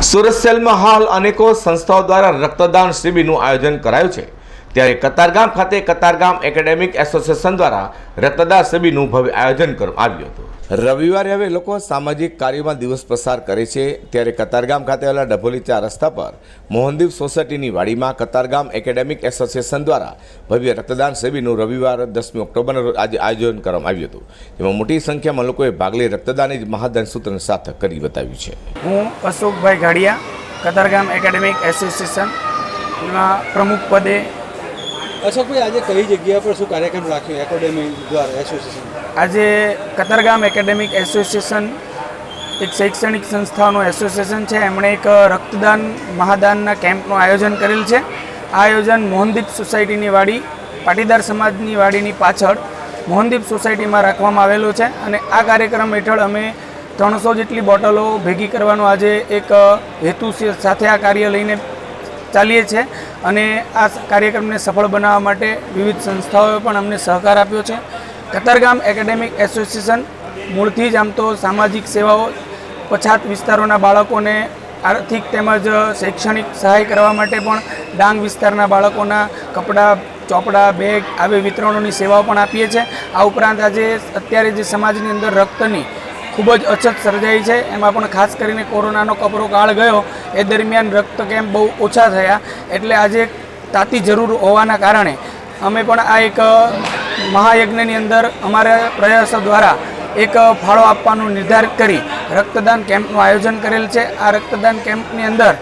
સુરત સેલમાં હાલ અનેકો સંસ્થાઓ દ્વારા રક્તદાન શિબિરનું આયોજન કરાયું છે. ત્યારે કતારગામ ખાતે કતારગામ એકેડેમિક એસોસિએશન દ્વારા રક્તદાન શિબિરનું ભવ્ય આયોજન કરવામાં આવ્યું હતું. રવિવારે હવે લોકો સામાજિક કાર્યમાં દિવસ પસાર કરે છે. ત્યારે કતારગામ ખાતે આવેલા ડભોલી ચાર રસ્તા પર મોહનદીપ સોસાયટીની વાડીમાં કતારગામ એકેડેમિક એસોસિએશન દ્વારા ભવ્ય રક્તદાન શિબિરનું રવિવાર દસમી ઓક્ટોબરના રોજ આજે આયોજન કરવામાં આવ્યું હતું. જેમાં મોટી સંખ્યામાં લોકોએ ભાગ લઈ રક્તદાન જ મહાદાન સૂત્રને સાર્થક કરી બતાવ્યું છે. હું અશોકભાઈ ઘાડિયા કતારગામ એકેડેમિક એસોસિએશનના પ્રમુખ પદે અશોકભાઈ આજે કઈ જગ્યા પર શું કાર્યક્રમ રાખ્યો? એકેડેમી દ્વારા એસોસિએશન આજે કતારગામ એકેડેમિક એસોસિએશન એક શૈક્ષણિક સંસ્થાઓનું એસોસિએશન છે. એમણે એક રક્તદાન, મહાદાનના કેમ્પનું આયોજન કરેલ છે. આ આયોજન મોહનદીપ સોસાયટીની વાડી, પાટીદાર સમાજની વાડીની પાછળ મોહનદીપ સોસાયટીમાં રાખવામાં આવેલો છે. અને આ કાર્યક્રમ હેઠળ અમે ત્રણસો જેટલી બોટલો ભેગી કરવાનો આજે એક હેતુ સાથે આ કાર્ય લઈને ચાલીએ છીએ અને આ કાર્યક્રમને સફળ બનાવવા માટે વિવિધ સંસ્થાઓએ પણ અમને સહકાર આપ્યો છે. કતારગામ એકેડેમિક એસોસિએશન મૂળથી જ આમ તો સામાજિક સેવાઓ, પછાત વિસ્તારોના બાળકોને આર્થિક તેમજ શૈક્ષણિક સહાય કરવા માટે પણ ડાંગ વિસ્તારના બાળકોના કપડાં, ચોપડા, બેગ, આવી વિતરણોની સેવાઓ પણ આપીએ છીએ. આ ઉપરાંત આજે અત્યારે જે સમાજની અંદર રક્તની ખૂબ જ અછત સર્જાઈ છે. એમાં પણ ખાસ કરીને કોરોનાનો કપરો કાળ ગયો. એ દરમિયાન રક્ત કેમ્પ બહુ ઓછા થયા. એટલે આજે તાતી જરૂર હોવાના કારણે અમે પણ આ એક મહાયજ્ઞની અંદર અમારા પ્રયાસો દ્વારા એક ફાળો આપવાનું નિર્ધારિત કરી રક્તદાન કેમ્પનું આયોજન કરેલ છે. આ રક્તદાન કેમ્પની અંદર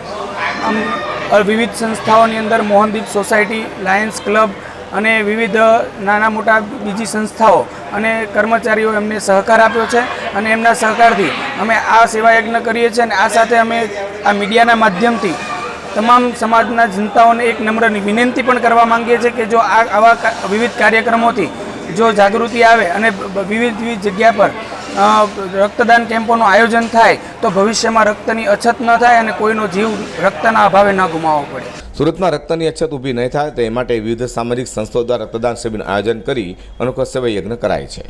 વિવિધ સંસ્થાઓની અંદર મોહનદીપ સોસાયટી, લાયન્સ ક્લબ અને વિવિધ નાના મોટા બીજી સંસ્થાઓ અને કર્મચારીઓ એમને સહકાર આપ્યો છે. અને એમના સહકારથી અમે આ સેવા યજ્ઞ કરીએ છીએ અને આ સાથે અમે આ મીડિયાના માધ્યમથી તમામ સમાજના જનતાઓને એક નમ્ર વિનંતી પણ કરવા માંગીએ છીએ કે જો આ આવા વિવિધ કાર્યક્રમોથી જો જાગૃતિ આવે અને વિવિધ વિવિધ જગ્યા પર રક્તદાન કેમ્પોનું આયોજન થાય, તો ભવિષ્યમાં રક્તની અછત ન થાય અને કોઈનો જીવ રક્તના અભાવે ન ગુમાવવો પડે. સુરતમાં રક્તની અછત ઊભી નહીં થાય, તે માટે વિવિધ સામાજિક સંસ્થાઓ દ્વારા રક્તદાન શિબિરનું આયોજન કરી અનોખો સેવા યજ્ઞ કરાય છે.